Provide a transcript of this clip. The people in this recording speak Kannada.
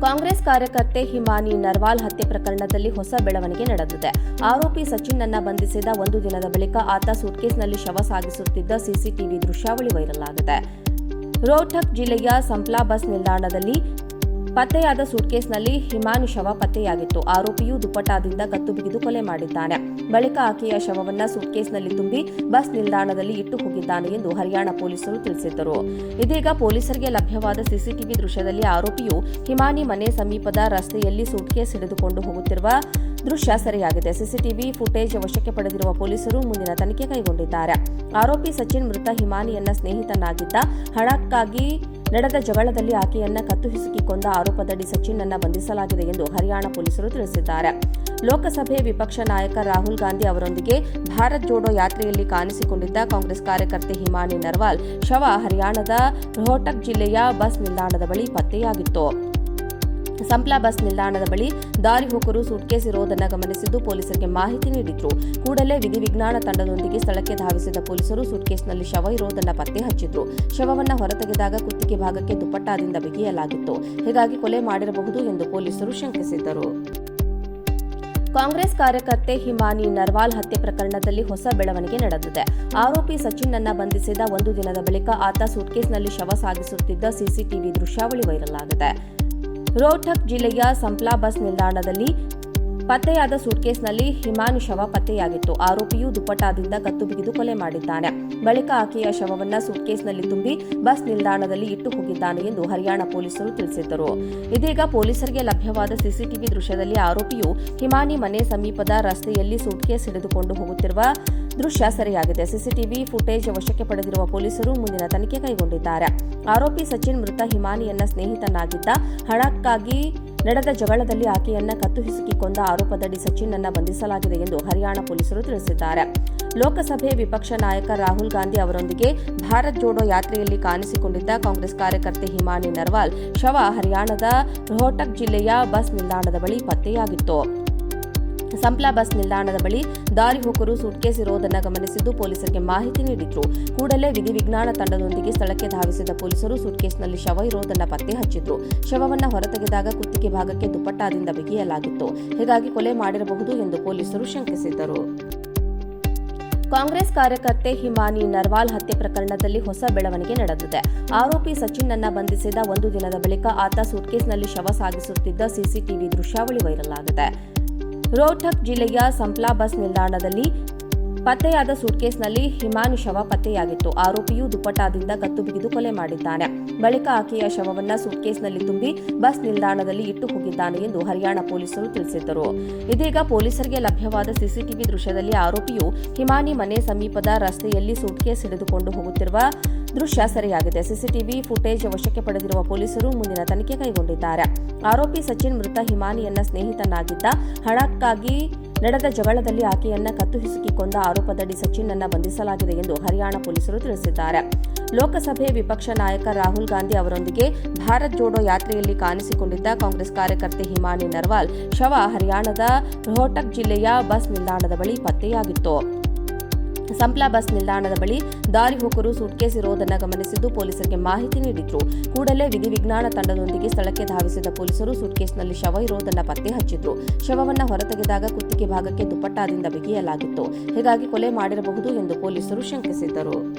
ಕಾಂಗ್ರೆಸ್ ಕಾರ್ಯಕರ್ತೆ ಹಿಮಾನಿ ನರ್ವಾಲ್ ಹತ್ಯೆ ಪ್ರಕರಣದಲ್ಲಿ ಹೊಸ ಬೆಳವಣಿಗೆ ನಡೆದಿದೆ. ಆರೋಪಿ ಸಚಿನ್ನನ್ನ ಬಂಧಿಸಿದ ಒಂದು ದಿನದ ಬಳಿಕ ಆತ ಸೂಟ್ಕೇಸ್ನಲ್ಲಿ ಶವ ಸಾಗಿಸುತ್ತಿದ್ದ ಸಿಸಿಟಿವಿ ದೃಶ್ಯಾವಳಿ ವೈರಲ್ ಆಗಿದೆ. ರೋಹ್ಟಕ್ ಜಿಲ್ಲೆಯ ಸಂಪ್ಲಾ ಬಸ್ ನಿಲ್ದಾಣದಲ್ಲಿ ಪತ್ತೆಯಾದ ಸೂಟ್ಕೇಸ್ನಲ್ಲಿ ಹಿಮಾನಿ ಶವ ಪತ್ತೆಯಾಗಿತ್ತು. ಆರೋಪಿಯು ದುಪ್ಪಟ್ಟಾದಿಂದ ಕತ್ತು ಬಿಗಿದು ಕೊಲೆ ಮಾಡಿದ್ದಾನೆ. ಬಳಿಕ ಆಕೆಯ ಶವವನ್ನ ಸೂಟ್ಕೇಸ್ನಲ್ಲಿ ತುಂಬಿ ಬಸ್ ನಿಲ್ದಾಣದಲ್ಲಿ ಇಟ್ಟು ಹೋಗಿದ್ದಾನೆ ಎಂದು ಹರಿಯಾಣ ಪೊಲೀಸರು ತಿಳಿಸಿದ್ದರು. ಇದೀಗ ಪೊಲೀಸರಿಗೆ ಲಭ್ಯವಾದ ಸಿಸಿಟಿವಿ ದೃಶ್ಯದಲ್ಲಿ ಆರೋಪಿಯು ಹಿಮಾನಿ ಮನೆ ಸಮೀಪದ ರಸ್ತೆಯಲ್ಲಿ ಸೂಟ್ಕೇಸ್ ಹಿಡಿದುಕೊಂಡು ಹೋಗುತ್ತಿರುವ ದೃಶ್ಯ ಸೆರೆಯಾಗಿದೆ. ಸಿಸಿಟಿವಿ ಫುಟೇಜ್ ವಶಕ್ಕೆ ಪಡೆದಿರುವ ಪೊಲೀಸರು ಮುಂದಿನ ತನಿಖೆ ಕೈಗೊಂಡಿದ್ದಾರೆ. ಆರೋಪಿ ಸಚಿನ್ ಮೃತ ಹಿಮಾನಿಯನ್ನ ಸ್ನೇಹಿತನಾಗಿದ್ದ ಹಣಕ್ಕಾಗಿ ನಡೆದ ಜಗಳದಲ್ಲಿ ಆಕೆಯನ್ನ ಕತ್ತು ಹಿಸುಕಿ ಕೊಂದ ಆರೋಪದಡಿ ಸಚಿನ್ನನ್ನ ಬಂಧಿಸಲಾಗಿದೆ ಎಂದು ಹರಿಯಾಣ ಪೊಲೀಸರು ತಿಳಿಸಿದ್ದಾರೆ. ಲೋಕಸಭೆ ವಿಪಕ್ಷ ನಾಯಕ ರಾಹುಲ್ ಗಾಂಧಿ ಅವರೊಂದಿಗೆ ಭಾರತ್ ಜೋಡೋ ಯಾತ್ರೆಯಲ್ಲಿ ಕಾಣಿಸಿಕೊಂಡಿದ್ದ ಕಾಂಗ್ರೆಸ್ ಕಾರ್ಯಕರ್ತೆ ಹಿಮಾನಿ ನರ್ವಾಲ್ ಶವ ಹರಿಯಾಣದ ರೋಹಟಕ್ ಜಿಲ್ಲೆಯ ಬಸ್ ನಿಲ್ದಾಣದ ಬಳಿ ಪತ್ತೆಯಾಗಿತ್ತು. ಸಂಪ್ಲಾ ಬಸ್ ನಿಲ್ದಾಣದ ಬಳಿ ದಾರಿ ಹೋಕರು ಸೂಟ್ಕೇಸ್ ಇರುವುದನ್ನು ಗಮನಿಸಿದ್ದು ಪೊಲೀಸರಿಗೆ ಮಾಹಿತಿ ನೀಡಿದ್ರು. ಕೂಡಲೇ ವಿಧಿವಿಜ್ಞಾನ ತಂಡದೊಂದಿಗೆ ಸ್ಥಳಕ್ಕೆ ಧಾವಿಸಿದ ಪೊಲೀಸರು ಸೂಟ್ಕೇಸ್ನಲ್ಲಿ ಶವ ಇರುವುದನ್ನು ಪತ್ತೆ ಹಚ್ಚಿದ್ರು. ಶವವನ್ನು ಹೊರತೆಗೆದಾಗ ಕುತ್ತಿಗೆ ಭಾಗಕ್ಕೆ ದುಪ್ಪಟ್ಟಾದಿಂದ ಬಿಗಿಯಲಾಗಿತ್ತು. ಹೀಗಾಗಿ ಕೊಲೆ ಮಾಡಿರಬಹುದು ಎಂದು ಪೊಲೀಸರು ಶಂಕಿಸಿದ್ದರು. ಕಾಂಗ್ರೆಸ್ ಕಾರ್ಯಕರ್ತೆ ಹಿಮಾನಿ ನರ್ವಾಲ್ ಹತ್ಯೆ ಪ್ರಕರಣದಲ್ಲಿ ಹೊಸ ಬೆಳವಣಿಗೆ ನಡೆದಿದೆ. ಆರೋಪಿ ಸಚಿನ್ ಸಚಿನ್ನನ್ನ ಬಂಧಿಸಿದ ಒಂದು ದಿನದ ಬಳಿಕ ಆತ ಸೂಟ್ಕೇಸ್ನಲ್ಲಿ ಶವ ಸಾಗಿಸುತ್ತಿದ್ದ ಸಿಸಿಟಿವಿ ದೃಶ್ಯಾವಳಿ ವೈರಲ್ ಆಗಿದೆ. ರೋಹ್ಟಕ್ ಜಿಲ್ಲೆಯ ಸಂಪ್ಲಾ ಬಸ್ ನಿಲ್ದಾಣದಲ್ಲಿ ಪತ್ತೆಯಾದ ಸೂಟ್ಕೇಸ್ನಲ್ಲಿ ಹಿಮಾನಿ ಶವ ಪತ್ತೆಯಾಗಿತ್ತು. ಆರೋಪಿಯು ದುಪ್ಪಟ್ಟಾದಿಂದ ಕತ್ತು ಬಿಗಿದು ಕೊಲೆ ಮಾಡಿದ್ದಾನೆ. ಬಳಿಕ ಆಕೆಯ ಶವವನ್ನ ಸೂಟ್ಕೇಸ್ನಲ್ಲಿ ತುಂಬಿ ಬಸ್ ನಿಲ್ದಾಣದಲ್ಲಿ ಇಟ್ಟು ಹೋಗಿದ್ದಾನೆ ಎಂದು ಹರಿಯಾಣ ಪೊಲೀಸರು ತಿಳಿಸಿದ್ದರು. ಇದೀಗ ಪೊಲೀಸರಿಗೆ ಲಭ್ಯವಾದ ಸಿಸಿಟಿವಿ ದೃಶ್ಯದಲ್ಲಿ ಆರೋಪಿಯು ಹಿಮಾನಿ ಮನೆ ಸಮೀಪದ ರಸ್ತೆಯಲ್ಲಿ ಸೂಟ್ಕೇಸ್ ಹಿಡಿದುಕೊಂಡು ಹೋಗುತ್ತಿರುವ ದೃಶ್ಯ ಸೆರೆಯಾಗಿದೆ. ಸಿಸಿಟಿವಿ ಫುಟೇಜ್ ವಶಕ್ಕೆ ಪಡೆದಿರುವ ಪೊಲೀಸರು ಮುಂದಿನ ತನಿಖೆ ಕೈಗೊಂಡಿದ್ದಾರೆ. ಆರೋಪಿ ಸಚಿನ್ ಮೃತ ಹಿಮಾನಿಯನ್ನ ಸ್ನೇಹಿತನಾಗಿದ್ದ ಹಣಕ್ಕಾಗಿ ನಡೆದ ಜಗಳದಲ್ಲಿ ಆಕೆಯನ್ನ ಕತ್ತು ಹಿಸುಕಿ ಕೊಂದ ಆರೋಪದಡಿ ಸಚಿನ್ನನ್ನ ಬಂಧಿಸಲಾಗಿದೆ ಎಂದು ಹರಿಯಾಣ ಪೊಲೀಸರು ತಿಳಿಸಿದ್ದಾರೆ. ಲೋಕಸಭೆ ವಿಪಕ್ಷ ನಾಯಕ ರಾಹುಲ್ ಗಾಂಧಿ ಅವರೊಂದಿಗೆ ಭಾರತ್ ಜೋಡೋ ಯಾತ್ರೆಯಲ್ಲಿ ಕಾಣಿಸಿಕೊಂಡಿದ್ದ ಕಾಂಗ್ರೆಸ್ ಕಾರ್ಯಕರ್ತೆ ಹಿಮಾನಿ ನರ್ವಾಲ್ ಶವ ಹರಿಯಾಣದ ರೋಹ್ಟಕ್ ಜಿಲ್ಲೆಯ ಬಸ್ ನಿಲ್ದಾಣದ ಬಳಿ ಪತ್ತೆಯಾಗಿತ್ತು. ಸಂಪ್ಲಾ ಬಸ್ ನಿಲ್ದಾಣದ ಬಳಿ ದಾರಿ ಹೋಕರು ಸೂಟ್ಕೇಸ್ ಇರುವುದನ್ನು ಗಮನಿಸಿದ್ದು ಪೊಲೀಸರಿಗೆ ಮಾಹಿತಿ ನೀಡಿದ್ರು. ಕೂಡಲೇ ವಿಧಿವಿಜ್ಞಾನ ತಂಡದೊಂದಿಗೆ ಸ್ಥಳಕ್ಕೆ ಧಾವಿಸಿದ ಪೊಲೀಸರು ಸೂಟ್ಕೇಸ್ನಲ್ಲಿ ಶವ ಇರುವುದನ್ನು ಪತ್ತೆ ಹಚ್ಚಿದ್ರು. ಶವವನ್ನು ಹೊರತೆಗೆದಾಗ ಕುತ್ತಿಗೆ ಭಾಗಕ್ಕೆ ದುಪ್ಪಟ್ಟಾದಿಂದ ಬಿಗಿಯಲಾಗಿತ್ತು. ಹೀಗಾಗಿ ಕೊಲೆ ಮಾಡಿರಬಹುದು ಎಂದು ಪೊಲೀಸರು ಶಂಕಿಸಿದ್ದರು. ಕಾಂಗ್ರೆಸ್ ಕಾರ್ಯಕರ್ತೆ ಹಿಮಾನಿ ನರ್ವಾಲ್ ಹತ್ಯೆ ಪ್ರಕರಣದಲ್ಲಿ ಹೊಸ ಬೆಳವಣಿಗೆ ನಡೆದಿದೆ. ಆರೋಪಿ ಸಚಿನ್ ಸಚಿನ್ನನ್ನ ಬಂಧಿಸಿದ ಒಂದು ದಿನದ ಬಳಿಕ ಆತ ಸೂಟ್ಕೇಸ್ನಲ್ಲಿ ಶವ ಸಾಗಿಸುತ್ತಿದ್ದ ಸಿಸಿಟಿವಿ ದೃಶ್ಯಾವಳಿ ವೈರಲ್ ಆಗಿದೆ. ರೋಹ್ಟಕ್ ಜಿಲ್ಲೆಯ ಸಂಪ್ಲಾ ಬಸ್ ನಿಲ್ದಾಣದಲ್ಲಿ ಪತ್ತೆಯಾದ ಸೂಟ್ಕೇಸ್ನಲ್ಲಿ ಹಿಮಾನಿ ಶವ ಪತ್ತೆಯಾಗಿತ್ತು. ಆರೋಪಿಯು ದುಪ್ಪಟಾದಿಂದ ಕತ್ತು ಬಿಗಿದು ಕೊಲೆ ಮಾಡಿದ್ದಾನೆ. ಬಳಿಕ ಆಕೆಯ ಶವವನ್ನ ಸೂಟ್ಕೇಸ್ನಲ್ಲಿ ತುಂಬಿ ಬಸ್ ನಿಲ್ದಾಣದಲ್ಲಿ ಇಟ್ಟು ಹೋಗಿದ್ದಾನೆ ಎಂದು ಹರಿಯಾಣ ಪೊಲೀಸರು ತಿಳಿಸಿದ್ದರು. ಇದೀಗ ಪೊಲೀಸರಿಗೆ ಲಭ್ಯವಾದ ಸಿಸಿಟಿವಿ ದೃಶ್ಯದಲ್ಲಿ ಆರೋಪಿಯು ಹಿಮಾನಿ ಮನೆ ಸಮೀಪದ ರಸ್ತೆಯಲ್ಲಿ ಸೂಟ್ಕೇಸ್ ಹಿಡಿದುಕೊಂಡು ಹೋಗುತ್ತಿರುವ ದೃಶ್ಯ ಸೆರೆಯಾಗಿದೆ. ಸಿಸಿಟಿವಿ ಫುಟೇಜ್ ವಶಕ್ಕೆ ಪಡೆದಿರುವ ಪೊಲೀಸರು ಮುಂದಿನ ತನಿಖೆ ಕೈಗೊಂಡಿದ್ದಾರೆ. ಆರೋಪಿ ಸಚಿನ್ ಮೃತ ಹಿಮಾನಿಯನ್ನ ಸ್ನೇಹಿತನಾಗಿದ್ದ ಹಣಕ್ಕಾಗಿ ನಡೆದ ಜಗಳದಲ್ಲಿ ಆಕೆಯನ್ನ ಕತ್ತು ಹಿಸುಕಿ ಕೊಂದ ಆರೋಪದಡಿ ಸಚಿನ್ನನ್ನ ಬಂಧಿಸಲಾಗಿದೆ ಎಂದು ಹರಿಯಾಣ ಪೊಲೀಸರು ತಿಳಿಸಿದ್ದಾರೆ. ಲೋಕಸಭೆ ವಿಪಕ್ಷ ನಾಯಕ ರಾಹುಲ್ ಗಾಂಧಿ ಅವರೊಂದಿಗೆ ಭಾರತ್ ಜೋಡೋ ಯಾತ್ರೆಯಲ್ಲಿ ಕಾಣಿಸಿಕೊಂಡಿದ್ದ ಕಾಂಗ್ರೆಸ್ ಕಾರ್ಯಕರ್ತೆ ಹಿಮಾನಿ ನರ್ವಾಲ್ ಶವ ಹರಿಯಾಣದ ರೋಹಟಕ್ ಜಿಲ್ಲೆಯ ಬಸ್ ನಿಲ್ದಾಣದ ಬಳಿ ಪತ್ತೆಯಾಗಿತ್ತು. ಸಂಪ್ಲಾ ಬಸ್ ನಿಲ್ದಾಣದ ಬಳಿ ದಾರಿ ಹೋಕರು ಸೂಟ್ಕೇಸ್ ಇರುವುದನ್ನು ಗಮನಿಸಿದ್ದು ಪೊಲೀಸರಿಗೆ ಮಾಹಿತಿ ನೀಡಿದ್ರು. ಕೂಡಲೇ ವಿಧಿವಿಜ್ಞಾನ ತಂಡದೊಂದಿಗೆ ಸ್ಥಳಕ್ಕೆ ಧಾವಿಸಿದ ಪೊಲೀಸರು ಸೂಟ್ಕೇಸ್ನಲ್ಲಿ ಶವ ಇರುವುದನ್ನು ಪತ್ತೆ ಹಚ್ಚಿದ್ರು. ಶವವನ್ನು ಹೊರತೆಗೆದಾಗ ಕುತ್ತಿಗೆ ಭಾಗಕ್ಕೆ ದುಪ್ಪಟ್ಟಾದಿಂದ ಬಿಗಿಯಲಾಗಿತ್ತು. ಹೀಗಾಗಿ ಕೊಲೆ ಮಾಡಿರಬಹುದು ಎಂದು ಪೊಲೀಸರು ಶಂಕಿಸಿದ್ದರು.